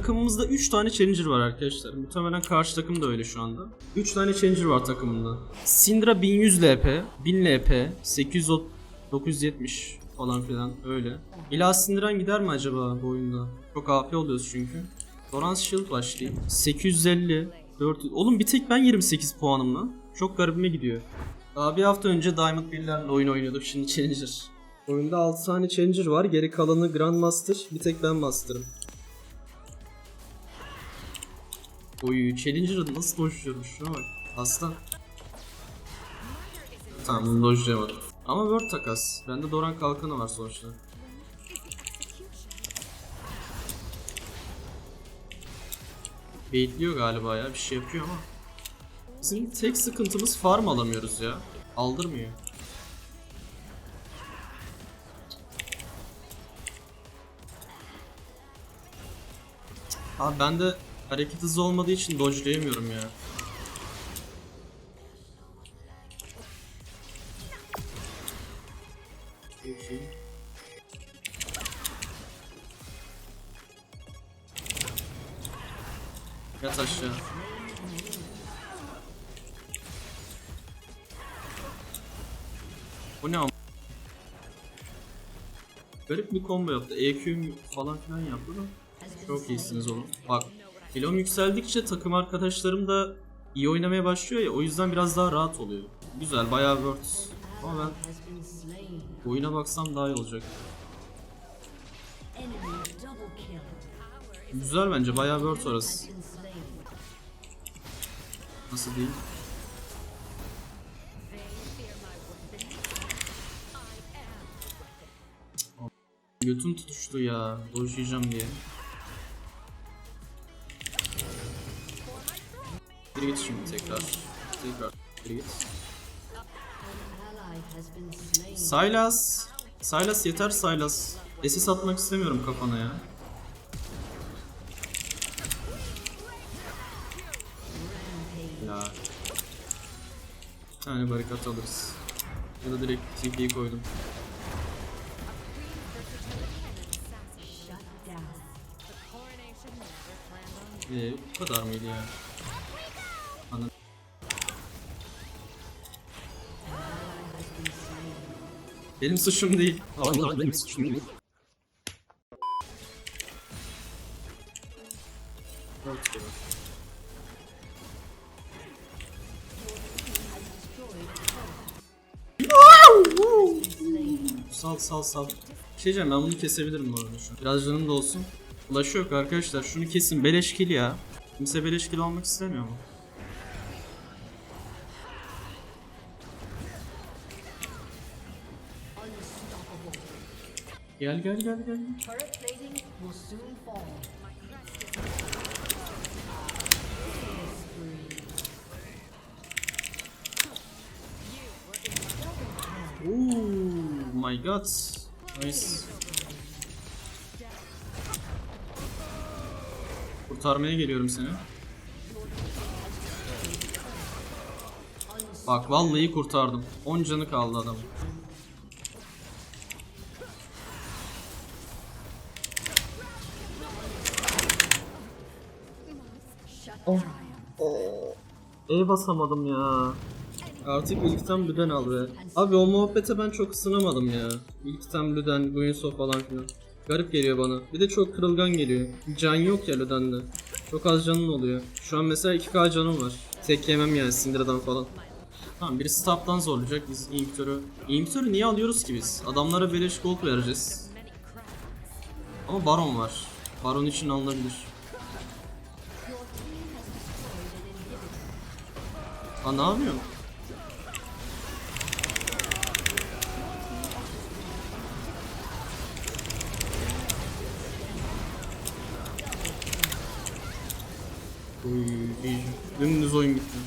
takımımızda 3 tane Challenger var arkadaşlar. Muhtemelen karşı takım da öyle şu anda. 3 tane Challenger var takımında. Syndra 1100 LP, 1000 LP, 800 970 falan filan öyle. İlah Syndra'nın gider mi acaba bu oyunda? Çok AP oluyoruz çünkü. Torrance Shield başlayayım. 850, 400... Oğlum bir tek ben 28 puanımla. Çok garibime gidiyor. Daha bir hafta önce Diamond 1'lerle oyun oynuyorduk şimdi Challenger. Oyunda 6 tane Challenger var. Geri kalanı Grandmaster. Bir tek ben Master'ım. Oy Challenger'ı nasıl dojluyorum şuna bak. Aslan. Tamam bunu dojlayamadım. Ama Word takas. Bende Doran kalkanı var sonuçta. Baitliyor galiba ya bir şey yapıyor ama. Bizim tek sıkıntımız farm alamıyoruz ya. Aldırmıyor. Abi bende hareket hızı olmadığı için dodge'layamıyorum ya. Yat aşağı. Bu ne am- Garip bir combo yaptı. EQ falan filan yaptı da. Çok iyisiniz oğlum. Bak kilom yükseldikçe takım arkadaşlarım da iyi oynamaya başlıyor ya o yüzden biraz daha rahat oluyor. Güzel bayağı worth. Ama ben oyuna baksam daha iyi olacak. Güzel bence bayağı worth orası. Nasıl değil? Götüm tutuştu ya. Dojlayacağım diye. Geri git şimdi tekrar. Tekrar geri. Silas. Silas yeter Silas. SS atmak istemiyorum kafana ya. Ya. Bir tane barikat alırız. Ya da direkt TP'yi koydum. Ee, bu kadar mıydı ya? Ana... Benim suçum değil. benim suçum değil. Sal sal sal. Bir şey diyeceğim ben bunu kesebilirim bu arada şu. Biraz canım da olsun. Ulaşı yok arkadaşlar şunu kesin beleş kill ya. Kimse beleş kill almak istemiyor mu? Gel gel gel gel. Oh my god. Nice. Kurtarmaya geliyorum seni. Bak vallahi kurtardım. 10 canı kaldı adamın. E basamadım ya. Artık ilkten Lüden al be. Abi o muhabbete ben çok ısınamadım ya. İlkten Lüden, Guinsoo falan filan. Garip geliyor bana. Bir de çok kırılgan geliyor. Can yok ya Lüden'de. Çok az canın oluyor. Şu an mesela 2k canım var. Tek yemem yani Syndra'dan falan. Tamam biri stop'tan zorlayacak biz inhibitörü. İnhibitörü niye alıyoruz ki biz? Adamlara beleş gold vereceğiz. Ama Baron var. Baron için alınabilir. Aa ne yapıyorsun? Oy, iyi. Dümdüz oyun bitti.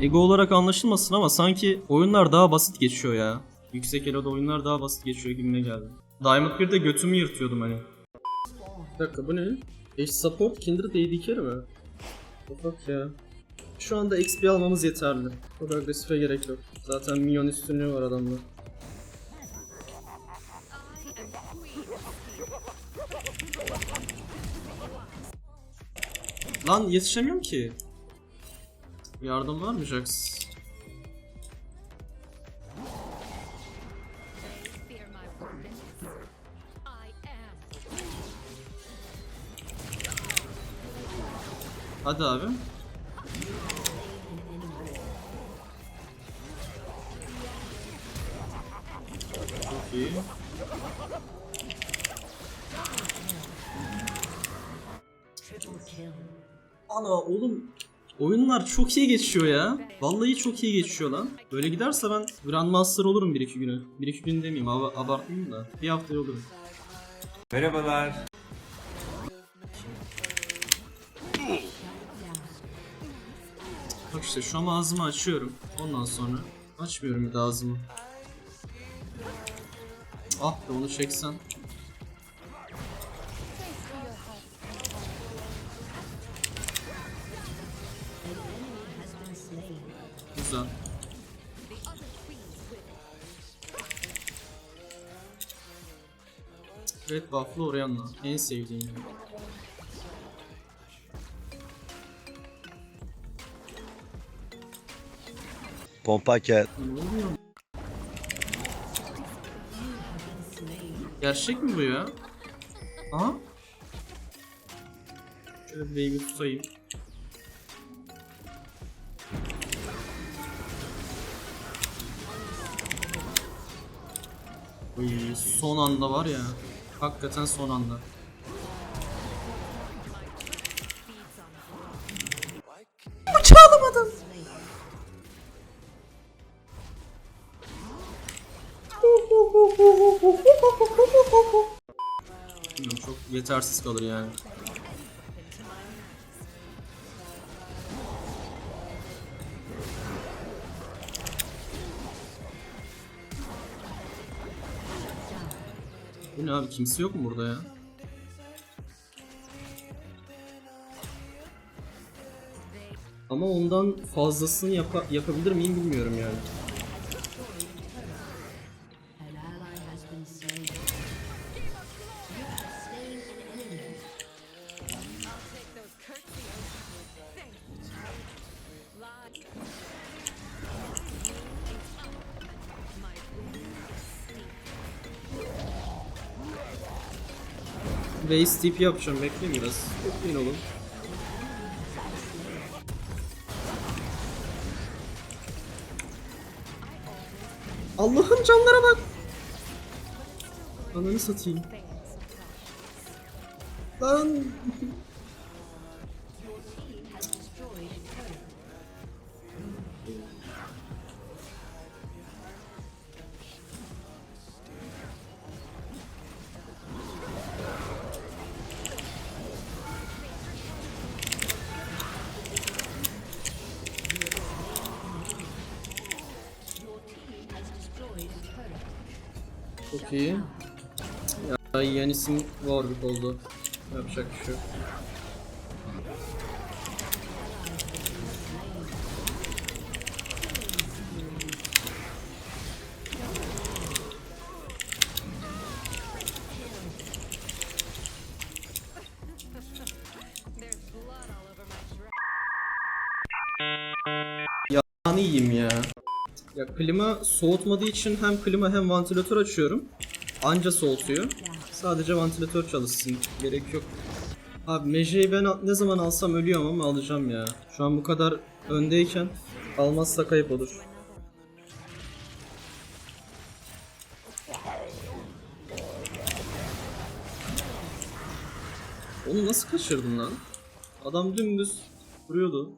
Ego olarak anlaşılmasın ama sanki oyunlar daha basit geçiyor ya. Yüksek elo'da oyunlar daha basit geçiyor gibime geldi. Diamond 1'de götümü yırtıyordum hani. Bir dakika bu ne? Eş support Kindred AD mi? Ufak ya. Şu anda XP almamız yeterli. Çok agresife gerek yok. Zaten minyon üstünlüğü var adamda. Lan yetişemiyorum ki. Yardım var mı Jax? Hadi abi. Çok iyi. Ana oğlum oyunlar çok iyi geçiyor ya. Vallahi çok iyi geçiyor lan. Böyle giderse ben Grandmaster olurum 1-2 güne. 1-2 gün demeyeyim ab- abartmayayım da. Bir haftaya olurum. Merhabalar. Bak işte şu an ağzımı açıyorum. Ondan sonra açmıyorum bir daha ağzımı. Ah be onu çeksen. Red buff'lı Orianna. En sevdiğim. Pompa kel. Ne oluyor? Gerçek mi bu ya? Aha. Şöyle bir baby tutayım. Uy, son anda var ya. Hakikaten son anda. Bıçağlamadım. Bilmiyorum çok yetersiz kalır yani. Ne abi kimse yok mu burada ya? Ama ondan fazlasını yapa- yapabilir miyim bilmiyorum yani. Base TP yapacağım bekleyin biraz. Bekleyin oğlum. Allah'ım canlara bak. Ananı satayım. Lan. Çok iyi. Ya Yanis'in Warwick oldu. Yapacak bir şey yok. Yağını yiyeyim ya. Ya klima soğutmadığı için hem klima hem vantilatör açıyorum. Anca soğutuyor. Sadece vantilatör çalışsın. Gerek yok. Abi Meje'yi ben ne zaman alsam ölüyorum ama alacağım ya. Şu an bu kadar öndeyken almazsa kayıp olur. Onu nasıl kaçırdın lan? Adam dümdüz vuruyordu.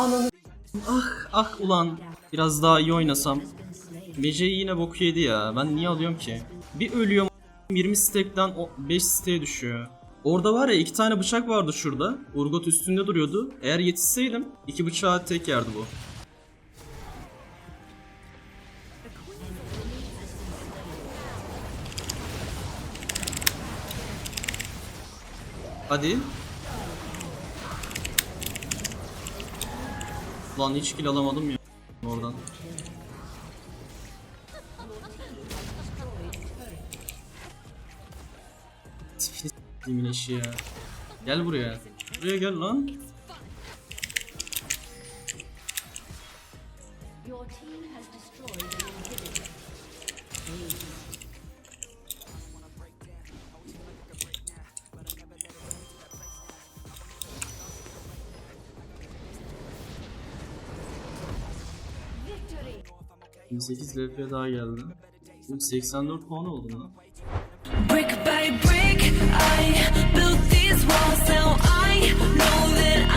Ananı Ah ah ulan biraz daha iyi oynasam. Mece'yi yine boku yedi ya. Ben niye alıyorum ki? Bir ölüyorum 20 stack'ten o- 5 stack'e düşüyor. Orada var ya iki tane bıçak vardı şurada. Urgot üstünde duruyordu. Eğer yetişseydim iki bıçağı tek yerdi bu. Hadi. Lan hiç kill alamadım ya oradan. Tipini s**eyim ya. Gel buraya. Buraya gel lan. 18 LP daha geldi. 84 puan oldu mu? Brick by brick I built these walls now I know that